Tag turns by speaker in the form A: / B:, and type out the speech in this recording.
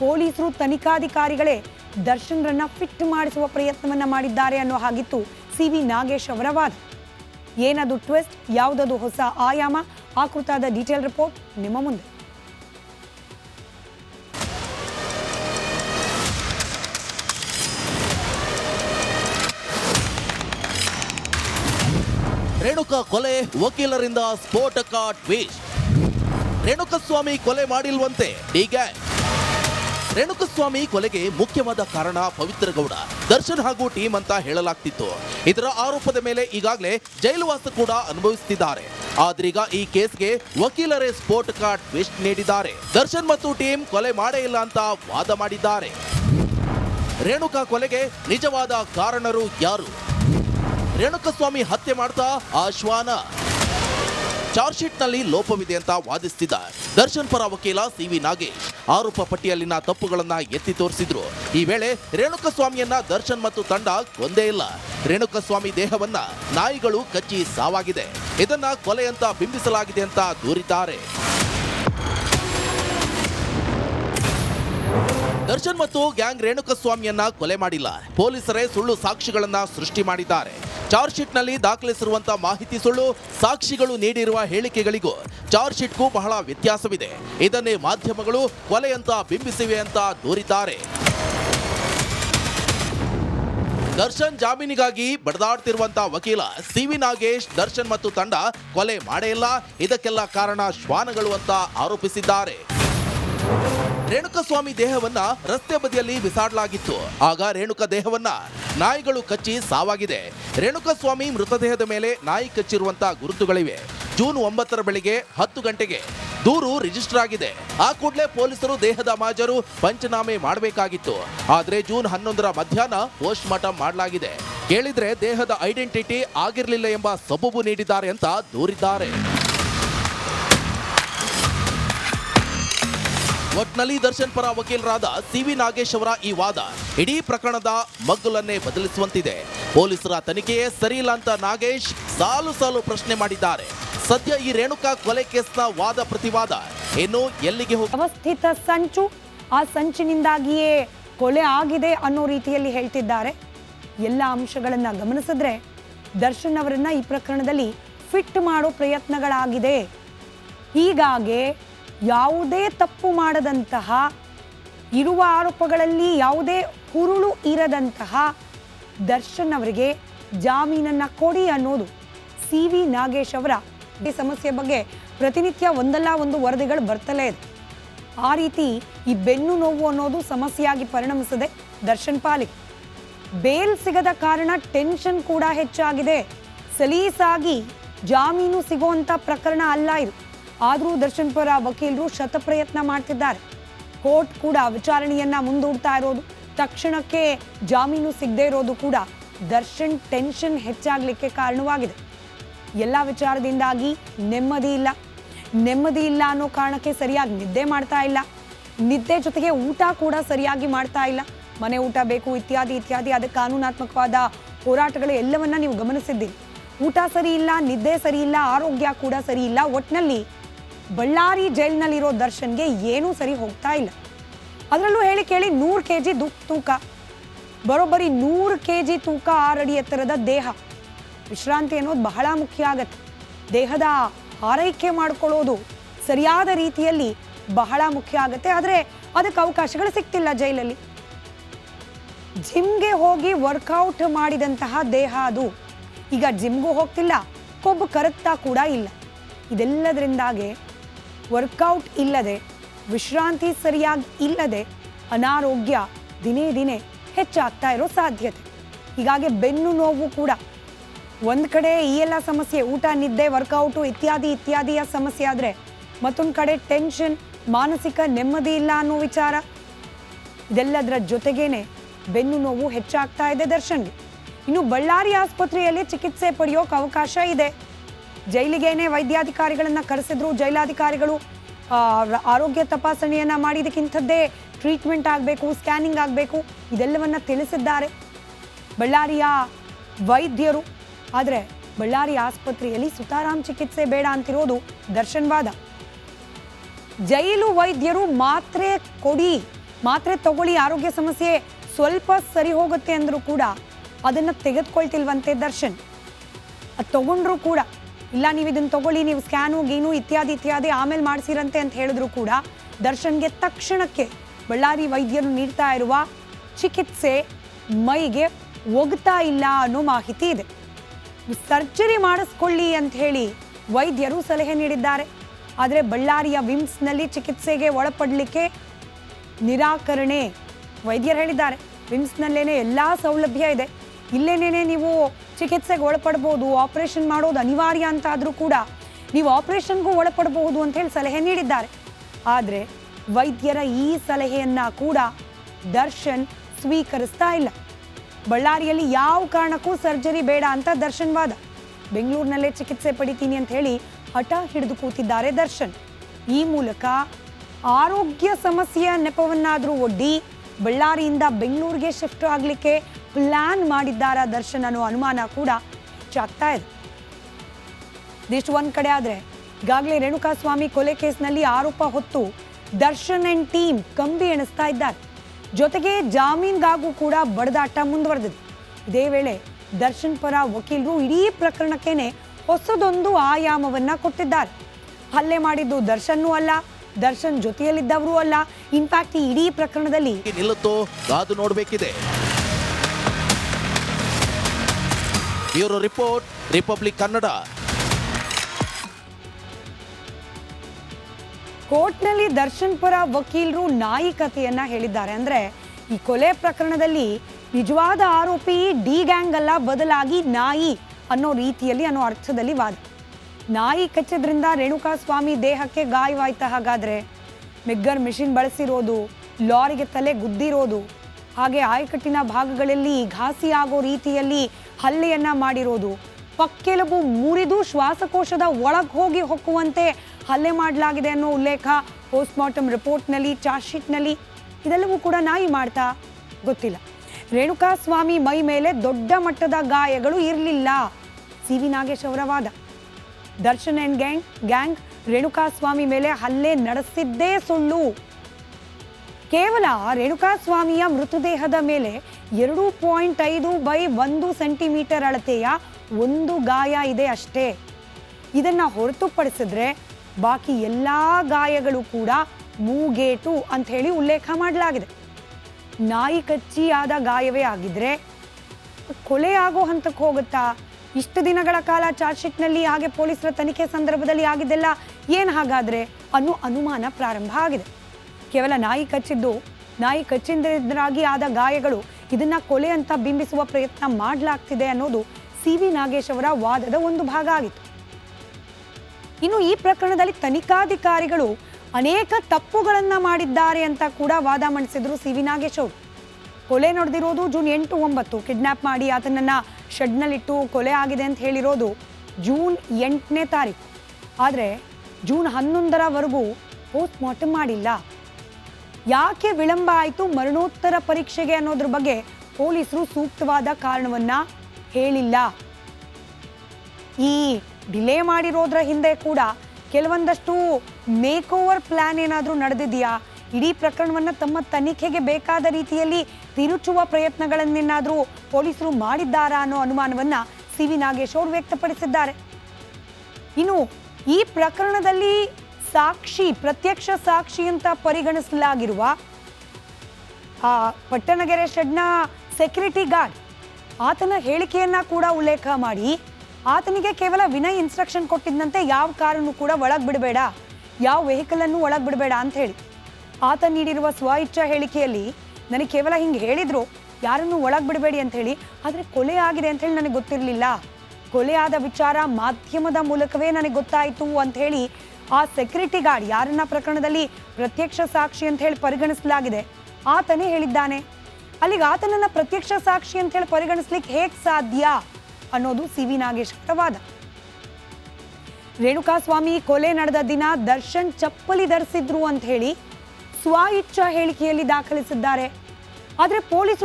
A: ಪೊಲೀಸರು ತನಿಖಾಧಿಕಾರಿಗಳೇ ದರ್ಶನ್ರನ್ನ ಫಿಟ್ ಮಾಡಿಸುವ ಪ್ರಯತ್ನವನ್ನ ಮಾಡಿದ್ದಾರೆ ಅನ್ನೋ ಹಾಗಿತ್ತು ಸಿ ವಿ ನಾಗೇಶ್ ಅವರ ವಾದ. ಏನದು ಟ್ವಿಸ್ಟ್, ಯಾವುದದು ಹೊಸ ಆಯಾಮ? ಆ ಕುರಿತಾದ ಡೀಟೇಲ್ ರಿಪೋರ್ಟ್ ನಿಮ್ಮ ಮುಂದೆ.
B: ರೇಣುಕಾ ಕೊಲೆ, ವಕೀಲರಿಂದ ಸ್ಫೋಟಕ ಟ್ವೀಸ್ಟ್. ರೇಣುಕಸ್ವಾಮಿ ಕೊಲೆ ಮಾಡಿಲ್ವಂತೆ ಡಿಗ್ಯಾಂಗ್ ರೇಣುಕಸ್ವಾಮಿ ಕೊಲೆಗೆ ಮುಖ್ಯವಾದ ಕಾರಣ ಪವಿತ್ರಗೌಡ. ದರ್ಶನ್ ಹಾಗೂ ಟೀಮ್ ಅಂತ ಹೇಳಲಾಗ್ತಿತ್ತು. ಇದರ ಆರೋಪದ ಮೇಲೆ ಈಗಾಗಲೇ ಜೈಲುವಾಸ ಕೂಡ ಅನುಭವಿಸುತ್ತಿದ್ದಾರೆ ಆದ್ರೀಗ ಈ ಕೇಸ್ಗೆ ವಕೀಲರೇ ಸ್ಫೋಟಕ ಟ್ವಿಸ್ಟ್ ನೀಡಿದ್ದಾರೆ. ದರ್ಶನ್ ಮತ್ತು ಟೀಮ್ ಕೊಲೆ ಮಾಡೇ ಇಲ್ಲ ಅಂತ ವಾದ ಮಾಡಿದ್ದಾರೆ. ರೇಣುಕಾ ಕೊಲೆಗೆ ನಿಜವಾದ ಕಾರಣರು ಯಾರು? ರೇಣುಕಸ್ವಾಮಿ ಹತ್ಯೆ ಮಾಡ್ತಾ ಆಶ್ವಾನ. ಚಾರ್ಜ್ ಶೀಟ್ನಲ್ಲಿ ಲೋಪವಿದೆ ಅಂತ ವಾದಿಸ್ತಿದ್ದ ದರ್ಶನ್ ಪರ ವಕೀಲ ಸಿ ವಿ ನಾಗೇಶ್. ಆರೋಪ ಪಟ್ಟಿಯಲ್ಲಿನ ತಪ್ಪುಗಳನ್ನ ಎತ್ತಿ ತೋರಿಸಿದ್ರು. ಈ ವೇಳೆ ರೇಣುಕಸ್ವಾಮಿಯನ್ನ ದರ್ಶನ್ ಮತ್ತು ತಂಡ ಕೊಂದೇ ಇಲ್ಲ. ರೇಣುಕಸ್ವಾಮಿ ದೇಹವನ್ನ ನಾಯಿಗಳು ಕಚ್ಚಿ ಸಾವಾಗಿದೆ. ಇದನ್ನ ಕೊಲೆ ಅಂತ ಬಿಂಬಿಸಲಾಗಿದೆ ಅಂತ ದೂರಿದ್ದಾರೆ. ದರ್ಶನ್ ಮತ್ತು ಗ್ಯಾಂಗ್ ರೇಣುಕಸ್ವಾಮಿಯನ್ನ ಕೊಲೆ ಮಾಡಿಲ್ಲ. ಪೊಲೀಸರೇ ಸುಳ್ಳು ಸಾಕ್ಷಿಗಳನ್ನ ಸೃಷ್ಟಿ ಮಾಡಿದ್ದಾರೆ. ಚಾರ್ಜ್ ಶೀಟ್ನಲ್ಲಿ ದಾಖಲಿಸಿರುವಂತಹ ಮಾಹಿತಿ ಸುಳ್ಳು ಸಾಕ್ಷಿಗಳು ನೀಡಿರುವ ಹೇಳಿಕೆಗಳಿಗೂ ಚಾರ್ಜ್ ಶೀಟ್ಗೂ ಬಹಳ ವ್ಯತ್ಯಾಸವಿದೆ. ಇದನ್ನೇ ಮಾಧ್ಯಮಗಳು ಕೊಲೆಯಂತ ಬಿಂಬಿಸಿವೆ ಅಂತ ದೂರಿದ್ದಾರೆ. ದರ್ಶನ್ ಜಾಮೀನಿಗಾಗಿ ಬಡದಾಡ್ತಿರುವಂತಹ ವಕೀಲ ಸಿ ವಿ ನಾಗೇಶ್ ದರ್ಶನ್ ಮತ್ತು ತಂಡ ಕೊಲೆ ಮಾಡೇ ಇಲ್ಲ. ಇದಕ್ಕೆಲ್ಲ ಕಾರಣ ಶ್ವಾನಗಳು ಅಂತ ಆರೋಪಿಸಿದ್ದಾರೆ. ರೇಣುಕಸ್ವಾಮಿ ದೇಹವನ್ನ ರಸ್ತೆ ಬದಿಯಲ್ಲಿ ಬಿಸಾಡಲಾಗಿತ್ತು. ಆಗ ರೇಣುಕ ದೇಹವನ್ನ ನಾಯಿಗಳು ಕಚ್ಚಿ ಸಾವಾಗಿದೆ. ರೇಣುಕಸ್ವಾಮಿ ಮೃತದೇಹದ ಮೇಲೆ ನಾಯಿ ಕಚ್ಚಿರುವಂತಹ ಗುರುತುಗಳಿವೆ. ಜೂನ್ ಒಂಬತ್ತರ ಬೆಳಿಗ್ಗೆ ಹತ್ತು ಗಂಟೆಗೆ ದೂರು ರಿಜಿಸ್ಟರ್ ಆಗಿದೆ. ಆ ಕೂಡಲೇ ಪೊಲೀಸರು ದೇಹದ ಮಾಜರು ಪಂಚನಾಮೆ ಮಾಡಬೇಕಾಗಿತ್ತು. ಆದರೆ ಜೂನ್ ಹನ್ನೊಂದರ ಮಧ್ಯಾಹ್ನ ಪೋಸ್ಟ್ ಮಾರ್ಟಮ್ ಮಾಡಲಾಗಿದೆ. ಕೇಳಿದ್ರೆ ದೇಹದ ಐಡೆಂಟಿಟಿ ಆಗಿರಲಿಲ್ಲ ಎಂಬ ಸಬೂಬು ನೀಡಿದ್ದಾರೆ ಅಂತ ದೂರಿದ್ದಾರೆ. ಒಟ್ನಲ್ಲಿ ದರ್ಶನ್ ಪರ ವಕೀಲರಾದ ಸಿ ವಿ ನಾಗೇಶ್ ಅವರ ಈ ವಾದ ಇಡೀ ಪ್ರಕರಣದ ಮಗ್ಗುಲನ್ನೇ ಬದಲಿಸುವಂತಿದೆ. ಪೊಲೀಸರ ತನಿಖೆಯೇ ಸರಿಯಿಲ್ಲ ಅಂತ ನಾಗೇಶ್ ಸಾಲು ಸಾಲು ಪ್ರಶ್ನೆ ಮಾಡಿದ್ದಾರೆ. ಸದ್ಯ ಈ ರೇಣುಕಾ ಕೊಲೆ ಕೇಸ್ನ ವಾದ ಪ್ರತಿವಾದ. ಇನ್ನು ಎಲ್ಲಿಗೆ ಹೋಗಿ
A: ವ್ಯವಸ್ಥಿತ ಸಂಚು, ಆ ಸಂಚಿನಿಂದಾಗಿಯೇ ಕೊಲೆ ಆಗಿದೆ ಅನ್ನೋ ರೀತಿಯಲ್ಲಿ ಹೇಳ್ತಿದ್ದಾರೆ. ಎಲ್ಲ ಅಂಶಗಳನ್ನ ಗಮನಿಸಿದ್ರೆ ದರ್ಶನ್ ಅವರನ್ನ ಈ ಪ್ರಕರಣದಲ್ಲಿ ಫಿಟ್ ಮಾಡೋ ಪ್ರಯತ್ನಗಳಾಗಿದೆ. ಹೀಗಾಗಿ ಯಾವುದೇ ತಪ್ಪು ಮಾಡದಂತಹ ಇರುವ ಆರೋಪಗಳಲ್ಲಿ ಯಾವುದೇ ಹುರುಳು ಇರದಂತಹ ದರ್ಶನ್ ಅವರಿಗೆ ಜಾಮೀನನ್ನು ಕೊಡಿ ಅನ್ನೋದು ಸಿ ವಿ ನಾಗೇಶ್ ಅವರ ಈ ಸಮಸ್ಯೆ ಬಗ್ಗೆ ಪ್ರತಿನಿತ್ಯ ಒಂದಲ್ಲ ಒಂದು ವರದಿಗಳು ಬರ್ತಲೇ ಇದೆ. ಆ ರೀತಿ ಈ ಬೆನ್ನು ನೋವು ಅನ್ನೋದು ಸಮಸ್ಯೆಯಾಗಿ ಪರಿಣಮಿಸಿದೆ ದರ್ಶನ್ ಪಾಲಿಗೆ. ಬೇಲ್ ಸಿಗದ ಕಾರಣ ಟೆನ್ಷನ್ ಕೂಡ ಹೆಚ್ಚಾಗಿದೆ. ಸಲೀಸಾಗಿ ಜಾಮೀನು ಸಿಗುವಂಥ ಪ್ರಕರಣ ಅಲ್ಲ ಇದು. ಆದರೂ ದರ್ಶನ್ ಪರ ವಕೀಲರು ಶತಪ್ರಯತ್ನ ಮಾಡ್ತಿದ್ದಾರೆ. ಕೋರ್ಟ್ ಕೂಡ ವಿಚಾರಣೆಯನ್ನ ಮುಂದೂಡ್ತಾ ಇರೋದು. ತಕ್ಷಣಕ್ಕೆ ಜಾಮೀನು ಸಿಗದೇ ಇರೋದು ಕೂಡ ದರ್ಶನ್ ಟೆನ್ಷನ್ ಹೆಚ್ಚಾಗಲಿಕ್ಕೆ ಕಾರಣವಾಗಿದೆ. ಎಲ್ಲ ವಿಚಾರದಿಂದಾಗಿ ನೆಮ್ಮದಿ ಇಲ್ಲ. ನೆಮ್ಮದಿ ಇಲ್ಲ ಅನ್ನೋ ಕಾರಣಕ್ಕೆ ಸರಿಯಾಗಿ ನಿದ್ದೆ ಮಾಡ್ತಾ ಇಲ್ಲ. ನಿದ್ದೆ ಜೊತೆಗೆ ಊಟ ಕೂಡ ಸರಿಯಾಗಿ ಮಾಡ್ತಾ ಇಲ್ಲ. ಮನೆ ಊಟ ಬೇಕು, ಇತ್ಯಾದಿ ಇತ್ಯಾದಿ ಅದಕ್ಕೆ ಕಾನೂನಾತ್ಮಕವಾದ ಹೋರಾಟಗಳು ಎಲ್ಲವನ್ನ ನೀವು ಗಮನಿಸಿದ್ದೀರಿ. ಊಟ ಸರಿ ಇಲ್ಲ, ನಿದ್ದೆ ಸರಿ ಇಲ್ಲ, ಆರೋಗ್ಯ ಕೂಡ ಸರಿ ಇಲ್ಲ. ಒಟ್ನಲ್ಲಿ ಬಳ್ಳಾರಿ ಜೈಲಿನಲ್ಲಿರೋ ದರ್ಶನ್ಗೆ ಏನೂ ಸರಿ ಹೋಗ್ತಾ ಇಲ್ಲ. ಅದರಲ್ಲೂ ಹೇಳಿ ಕೇಳಿ ನೂರು ಕೆ ಜಿ ತೂಕ. ಬರೋಬ್ಬರಿ ನೂರು ಕೆ ಜಿ ತೂಕ ಆರಡಿ ಎತ್ತರದ ದೇಹ. ವಿಶ್ರಾಂತಿ ಅನ್ನೋದು ಬಹಳ ಮುಖ್ಯ ಆಗತ್ತೆ. ದೇಹದ ಆರೈಕೆ ಮಾಡ್ಕೊಳ್ಳೋದು ಸರಿಯಾದ ರೀತಿಯಲ್ಲಿ ಬಹಳ ಮುಖ್ಯ ಆಗುತ್ತೆ. ಆದರೆ ಅದಕ್ಕೆ ಅವಕಾಶಗಳು ಸಿಗ್ತಿಲ್ಲ ಜೈಲಲ್ಲಿ. ಜಿಮ್ಗೆ ಹೋಗಿ ವರ್ಕೌಟ್ ಮಾಡಿದಂತಹ ದೇಹ ಅದು. ಈಗ ಜಿಮ್ಗೂ ಹೋಗ್ತಿಲ್ಲ, ಕೊಬ್ಬು ಕರಗ್ತಾ ಕೂಡ ಇಲ್ಲ. ಇದೆಲ್ಲದರಿಂದಾಗೆ ವರ್ಕೌಟ್ ಇಲ್ಲದೆ, ವಿಶ್ರಾಂತಿ ಸರಿಯಾಗಿ ಇಲ್ಲದೆ, ಅನಾರೋಗ್ಯ ದಿನೇ ದಿನೇ ಹೆಚ್ಚಾಗ್ತಾ ಇರೋ ಸಾಧ್ಯತೆ. ಹೀಗಾಗಿ ಬೆನ್ನು ನೋವು ಕೂಡ. ಒಂದು ಕಡೆ ಈ ಎಲ್ಲ ಸಮಸ್ಯೆ, ಊಟ, ನಿದ್ದೆ ವರ್ಕೌಟು ಇತ್ಯಾದಿ ಇತ್ಯಾದಿಯ ಸಮಸ್ಯೆ ಆದರೆ ಮತ್ತೊಂದು ಕಡೆ ಟೆನ್ಷನ್ ಮಾನಸಿಕ ನೆಮ್ಮದಿ ಇಲ್ಲ ಅನ್ನೋ ವಿಚಾರ. ಇದೆಲ್ಲದರ ಜೊತೆಗೇನೆ ಬೆನ್ನು ನೋವು ಹೆಚ್ಚಾಗ್ತಾ ಇದೆ ದರ್ಶನ್ಗೆ. ಇನ್ನು ಬಳ್ಳಾರಿ ಆಸ್ಪತ್ರೆಯಲ್ಲಿ ಚಿಕಿತ್ಸೆ ಪಡೆಯೋಕೆ ಅವಕಾಶ ಇದೆ. ಜೈಲಿಗೇನೆ ವೈದ್ಯಾಧಿಕಾರಿಗಳನ್ನ ಕರೆಸಿದ್ರು. ಜೈಲಾಧಿಕಾರಿಗಳು ಆರೋಗ್ಯ ತಪಾಸಣೆಯನ್ನ ಮಾಡಿದಕ್ಕಿಂಥದ್ದೇ ಟ್ರೀಟ್ಮೆಂಟ್ ಆಗಬೇಕು ಸ್ಕ್ಯಾನಿಂಗ್ ಆಗಬೇಕು, ಇದೆಲ್ಲವನ್ನ ತಿಳಿಸಿದ್ದಾರೆ. ಬಳ್ಳಾರಿಯ ವೈದ್ಯರು. ಆದರೆ ಬಳ್ಳಾರಿ ಆಸ್ಪತ್ರೆಯಲ್ಲಿ ಸುತಾರಾಮ್ ಚಿಕಿತ್ಸೆ ಬೇಡ ಅಂತಿರೋದು ದರ್ಶನ್ವಾದ. ಜೈಲು ವೈದ್ಯರು ಮಾತ್ರೆ ಕೊಡಿ, ಮಾತ್ರೆ ತಗೊಳ್ಳಿ, ಆರೋಗ್ಯ ಸಮಸ್ಯೆ ಸ್ವಲ್ಪ ಸರಿ ಹೋಗುತ್ತೆ ಅಂದರೂ ಕೂಡ ಅದನ್ನು ತೆಗೆದುಕೊಳ್ತಿಲ್ವಂತೆ ದರ್ಶನ್. ಅದು ತಗೊಂಡ್ರೂ ಕೂಡ ಇಲ್ಲ, ನೀವು ಇದನ್ನು ತಗೊಳ್ಳಿ, ನೀವು ಸ್ಕ್ಯಾನು, ಗೀನು ಇತ್ಯಾದಿ ಇತ್ಯಾದಿ ಆಮೇಲೆ ಮಾಡಿಸಿರಂತೆ ಅಂತ ಹೇಳಿದ್ರು ಕೂಡ ದರ್ಶನ್ಗೆ ತಕ್ಷಣಕ್ಕೆ ಬಳ್ಳಾರಿ ವೈದ್ಯರು ನೀಡ್ತಾ ಇರುವ ಚಿಕಿತ್ಸೆ ಮೈಗೆ ಒಗ್ತಾ ಇಲ್ಲ ಅನ್ನೋ ಮಾಹಿತಿ ಇದೆ. ಸರ್ಜರಿ ಮಾಡಿಸ್ಕೊಳ್ಳಿ ಅಂತ ಹೇಳಿ ವೈದ್ಯರು ಸಲಹೆ ನೀಡಿದ್ದಾರೆ. ಆದರೆ ಬಳ್ಳಾರಿಯ ವಿಮ್ಸ್ನಲ್ಲಿ ಚಿಕಿತ್ಸೆಗೆ ಒಳಪಡಲಿಕ್ಕೆ ನಿರಾಕರಣೆ ವೈದ್ಯರು ಹೇಳಿದ್ದಾರೆ. ವಿಮ್ಸ್ನಲ್ಲೇನೆ ಎಲ್ಲ ಸೌಲಭ್ಯ ಇದೆ. ಇಲ್ಲೇನೇನೆ ನೀವು ಚಿಕಿತ್ಸೆಗೆ ಒಳಪಡ್ಬೋದು ಆಪರೇಷನ್ ಮಾಡೋದು ಅನಿವಾರ್ಯ ಅಂತ ಆದರೂ ಕೂಡ ನೀವು ಆಪರೇಷನ್ಗೂ ಒಳಪಡಬಹುದು ಅಂತ ಹೇಳಿ ಸಲಹೆ ನೀಡಿದ್ದಾರೆ. ಆದರೆ ವೈದ್ಯರ ಈ ಸಲಹೆಯನ್ನ ಕೂಡ ದರ್ಶನ್ ಸ್ವೀಕರಿಸ್ತಾ ಇಲ್ಲ. ಬಳ್ಳಾರಿಯಲ್ಲಿ ಯಾವ ಕಾರಣಕ್ಕೂ ಸರ್ಜರಿ ಬೇಡ ಅಂತ ದರ್ಶನ್ ವಾದ ಬೆಂಗಳೂರಿನಲ್ಲೇ ಚಿಕಿತ್ಸೆ ಪಡಿತೀನಿ ಅಂತ ಹೇಳಿ ಹಠ ಹಿಡಿದು ಕೂತಿದ್ದಾರೆ ದರ್ಶನ್. ಈ ಮೂಲಕ ಆರೋಗ್ಯ ಸಮಸ್ಯೆಯ ನೆಪವನ್ನಾದರೂ ಒಡ್ಡಿ ಬಳ್ಳಾರಿಯಿಂದ ಬೆಂಗಳೂರಿಗೆ ಶಿಫ್ಟ್ ಆಗಲಿಕ್ಕೆ ಪ್ಲಾನ್ ಮಾಡಿದ್ದಾರ ದರ್ಶನ್ ಅನ್ನೋ ಅನುಮಾನ ಕೂಡ ಹೆಚ್ಚಾಗ್ತಾ ಇದೆ. ಇದಿಷ್ಟು ಒಂದ್ ಕಡೆ ಆದ್ರೆ ಈಗಾಗಲೇ ರೇಣುಕಾಸ್ವಾಮಿ ಕೊಲೆ ಕೇಸ್ನಲ್ಲಿ ಆರೋಪ ಹೊತ್ತು ದರ್ಶನ್ ಅಂಡ್ ಟೀಮ್ ಕಂಬಿ ಎಣಿಸ್ತಾ ಇದ್ದಾರೆ. ಜೊತೆಗೆ ಜಾಮೀನ್ಗಾಗೂ ಕೂಡ ಬಡದಾಟ ಮುಂದುವರೆದಿದೆ. ಇದೇ ವೇಳೆ ದರ್ಶನ್ ಪರ ವಕೀಲರು ಇಡೀ ಪ್ರಕರಣಕ್ಕೇನೆ ಹೊಸದೊಂದು ಆಯಾಮವನ್ನ ಕೊಟ್ಟಿದ್ದಾರೆ. ಹಲ್ಲೆ ಮಾಡಿದ್ದು ದರ್ಶನ್ನೂ ಅಲ್ಲ, ದರ್ಶನ್ ಜೊತೆಯಲ್ಲಿದ್ದವರು ಅಲ್ಲ. ಇನ್ಫ್ಯಾಕ್ಟ್ ಈ ಇಡೀ ಪ್ರಕರಣದಲ್ಲಿ
B: ನಿಲ್ಲುತ್ತೋ ಅದು ನೋಡಬೇಕಿದೆ. Bureau report, Republic Kannada.
A: ಕೋರ್ಟ್ನಲ್ಲಿ ದರ್ಶನ್ ಪರ ವಕೀಲರು ನಾಯಿ ಕಥೆಯನ್ನ ಹೇಳಿದ್ದಾರೆ. ಅಂದ್ರೆ ಈ ಕೊಲೆ ಪ್ರಕರಣದಲ್ಲಿ ನಿಜವಾದ ಆರೋಪಿ ಡಿ ಗ್ಯಾಂಗ್ ಅಲ್ಲ, ಬದಲಾಗಿ ನಾಯಿ ಅನ್ನೋ ರೀತಿಯಲ್ಲಿ, ಅನ್ನೋ ಅರ್ಥದಲ್ಲಿ ವಾದ. ನಾಯಿ ಕಚ್ಚದ್ರಿಂದ ರೇಣುಕಾಸ್ವಾಮಿ ದೇಹಕ್ಕೆ ಗಾಯವಾಯ್ತ ಹಾಗಾದ್ರೆ, ಮೆಗ್ಗರ್ ಮಿಷಿನ್ ಬಳಸಿರೋದು, ಲಾರಿಗೆ ತಲೆ ಗುದ್ದಿರೋದು ಹಾಗೆ ಆಯಕಟ್ಟಿನ ಭಾಗಗಳಲ್ಲಿ ಘಾಸಿಯಾಗೋ ರೀತಿಯಲ್ಲಿ ಹಲ್ಲೆಯನ್ನ ಮಾಡಿರೋದು. ಪಕ್ಕೆಲುಬು ಮುರಿದು ಶ್ವಾಸಕೋಶದ ಒಳಗೆ ಹೋಗಿ ಹೊಕ್ಕುವಂತೆ ಹಲ್ಲೆ ಮಾಡಲಾಗಿದೆ ಅನ್ನೋ ಉಲ್ಲೇಖ ಪೋಸ್ಟ್ಮಾರ್ಟಮ್ ರಿಪೋರ್ಟ್ನಲ್ಲಿ, ಚಾರ್ಜ್ ಶೀಟ್ನಲ್ಲಿ ಇದೆಲ್ಲವೂ ಕೂಡ ನಾಯಿ ಮಾಡ್ತಾ ಗೊತ್ತಿಲ್ಲ. ರೇಣುಕಾ ಸ್ವಾಮಿ ಮೈ ಮೇಲೆ ದೊಡ್ಡ ಮಟ್ಟದ ಗಾಯಗಳು ಇರಲಿಲ್ಲ. ಸಿ ವಿ ನಾಗೇಶ್ ಅವರ ವಾದ. Darshan and gang gang Renuka Swamy ಮೇಲೆ ಹಲ್ಲೆ ನಡೆಸಿದ್ದೇ ಸುಳ್ಳು. ಕೇವಲ ರೇಣುಕಾಸ್ವಾಮಿಯ ಮೃತದೇಹದ ಮೇಲೆ ಎರಡು ಪಾಯಿಂಟ್ ಐದು ಬೈ ಒಂದು ಸೆಂಟಿಮೀಟರ್ ಅಳತೆಯ ಒಂದು ಗಾಯ ಇದೆ ಅಷ್ಟೇ. ಇದನ್ನ ಹೊರತುಪಡಿಸಿದ್ರೆ ಬಾಕಿ ಎಲ್ಲ ಗಾಯಗಳು ಕೂಡ ಮೂಗೇಟು ಅಂತ ಹೇಳಿ ಉಲ್ಲೇಖ ಮಾಡಲಾಗಿದೆ. ನಾಯಿ ಕಚ್ಚಿಯಾದ ಗಾಯವೇ ಆಗಿದ್ರೆ ಕೊಲೆ ಆಗೋ ಹಂತಕ್ಕೆ ಹೋಗುತ್ತಾ? ಇಷ್ಟು ದಿನಗಳ ಕಾಲ ಚಾರ್ಜ್ ಶೀಟ್ನಲ್ಲಿ ಹಾಗೆ ಪೊಲೀಸರ ತನಿಖೆ ಸಂದರ್ಭದಲ್ಲಿ ಆಗಿದ್ದೆಲ್ಲ ಏನು ಹಾಗಾದ್ರೆ ಅನ್ನೋ ಅನುಮಾನ ಪ್ರಾರಂಭ ಆಗಿದೆ. ಕೇವಲ ನಾಯಿ ಕಚ್ಚಿದ್ದು, ನಾಯಿ ಕಚ್ಚಿದ್ರಾಗಿ ಆದ ಗಾಯಗಳು ಇದನ್ನ ಕೊಲೆ ಅಂತ ಬಿಂಬಿಸುವ ಪ್ರಯತ್ನ ಮಾಡಲಾಗ್ತಿದೆ ಅನ್ನೋದು ಸಿ ವಿ ನಾಗೇಶ್ ಅವರ ವಾದದ ಒಂದು ಭಾಗ ಆಗಿತ್ತು. ಇನ್ನು ಈ ಪ್ರಕರಣದಲ್ಲಿ ತನಿಖಾಧಿಕಾರಿಗಳು ಅನೇಕ ತಪ್ಪುಗಳನ್ನ ಮಾಡಿದ್ದಾರೆ ಅಂತ ಕೂಡ ವಾದ ಮಂಡಿಸಿದ್ರು ಸಿ ವಿ ನಾಗೇಶ್ ಅವರು. ಕೊಲೆ ನಡೆದಿರೋದು ಜೂನ್ ಎಂಟು ಒಂಬತ್ತು. ಕಿಡ್ನಾಪ್ ಮಾಡಿ ಆತನನ್ನ ಶೆಡ್ನಲ್ಲಿಟ್ಟು ಕೊಲೆ ಆಗಿದೆ ಅಂತ ಹೇಳಿರೋದು ಜೂನ್ ಎಂಟನೇ ತಾರೀಕು. ಆದರೆ ಜೂನ್ ಹನ್ನೊಂದರವರೆಗೂ ಪೋಸ್ಟ್ ಮಾರ್ಟಮ್ ಮಾಡಿಲ್ಲ. ಯಾಕೆ ವಿಳಂಬ ಆಯಿತು ಮರಣೋತ್ತರ ಪರೀಕ್ಷೆಗೆ ಅನ್ನೋದ್ರ ಬಗ್ಗೆ ಪೊಲೀಸರು ಸೂಕ್ತವಾದ ಕಾರಣವನ್ನ ಹೇಳಿಲ್ಲ. ಈ ಡಿಲೇ ಮಾಡಿರೋದ್ರ ಹಿಂದೆ ಕೂಡ ಕೆಲವೊಂದಷ್ಟು ಮೇಕ್ ಓವರ್ ಪ್ಲಾನ್ ಏನಾದರೂ ನಡೆದಿದೆಯಾ? ಇಡೀ ಪ್ರಕರಣವನ್ನು ತಮ್ಮ ತನಿಖೆಗೆ ಬೇಕಾದ ರೀತಿಯಲ್ಲಿ ತಿರುಚುವ ಪ್ರಯತ್ನಗಳನ್ನೇನಾದರೂ ಪೊಲೀಸರು ಮಾಡಿದ್ದಾರಾ ಅನ್ನೋ ಅನುಮಾನವನ್ನು ಸಿ ವಿ ನಾಗೇಶ್ ಅವರು ವ್ಯಕ್ತಪಡಿಸಿದ್ದಾರೆ. ಇನ್ನು ಈ ಪ್ರಕರಣದಲ್ಲಿ ಸಾಕ್ಷಿ, ಪ್ರತ್ಯಕ್ಷ ಸಾಕ್ಷಿ ಅಂತ ಪರಿಗಣಿಸಲಾಗಿರುವ, ಆ, ಪಟ್ಟಣಗೆರೆ ಶೆಡ್ನ ಸೆಕ್ಯೂರಿಟಿ ಗಾರ್ಡ್ ಆತನ ಹೇಳಿಕೆಯನ್ನ ಕೂಡ ಉಲ್ಲೇಖ ಮಾಡಿ, ಆತನಿಗೆ ಕೇವಲ ವಿನಯ್ ಇನ್ಸ್ಟ್ರಕ್ಷನ್ ಕೊಟ್ಟಿದ್ದಂತೆ ಯಾವ ಕಾರನ್ನು ಕೂಡ ಒಳಗೆ ಬಿಡಬೇಡ ಯಾವ ವೆಹಿಕಲ್ ಅನ್ನು ಒಳಗೆ ಬಿಡಬೇಡ ಅಂತ ಹೇಳಿ. ಆತ ನೀಡಿರುವ ಸ್ವ ಇಚ್ಛಾ ಹೇಳಿಕೆಯಲ್ಲಿ ನನಗೆ ಕೇವಲ ಹಿಂಗೆ ಹೇಳಿದ್ರು, ಯಾರನ್ನು ಒಳಗೆ ಬಿಡಬೇಡಿ ಅಂತ ಹೇಳಿ, ಆದರೆ ಕೊಲೆ ಆಗಿದೆ ಅಂತ ಹೇಳಿ ನನಗೆ ಗೊತ್ತಿರಲಿಲ್ಲ. ಕೊಲೆ ವಿಚಾರ ಮಾಧ್ಯಮದ ಮೂಲಕವೇ ನನಗೆ ಗೊತ್ತಾಯಿತು ಅಂತ ಹೇಳಿ ಆ ಸೆಕ್ಯೂರಿಟಿ ಗಾರ್ಡ್ ಯಾರನ್ನ ಪ್ರಕರಣದಲ್ಲಿ ಪ್ರತ್ಯಕ್ಷ ಸಾಕ್ಷಿ ಅಂತ ಹೇಳಿ ಪರಿಗಣಿಸಲಾಗಿದೆ. ಆತನೇ ಹೇಳಿದ್ದಾನೆ. ಅಲ್ಲಿಗೆ ಆತನನ್ನ ಪ್ರತ್ಯಕ್ಷ ಸಾಕ್ಷಿ ಅಂತ ಹೇಳಿ ಪರಿಗಣಿಸ್ಲಿಕ್ಕೆ ಹೇಗೆ ಸಾಧ್ಯ ಅನ್ನೋದು ಸಿ ವಿ ನಾಗೇಶ್ ವಾದ. ರೇಣುಕಾಸ್ವಾಮಿ ಕೊಲೆ ನಡೆದ ದಿನ ದರ್ಶನ್ ಚಪ್ಪಲಿ ಧರಿಸಿದ್ರು ಅಂತ ಹೇಳಿ ಸ್ವ ಇಚ್ಛಾ ಹೇಳಿಕೆಯಲ್ಲಿ ದಾಖಲಿಸಿದ್ದಾರೆ. ಆದರೆ ಪೊಲೀಸರು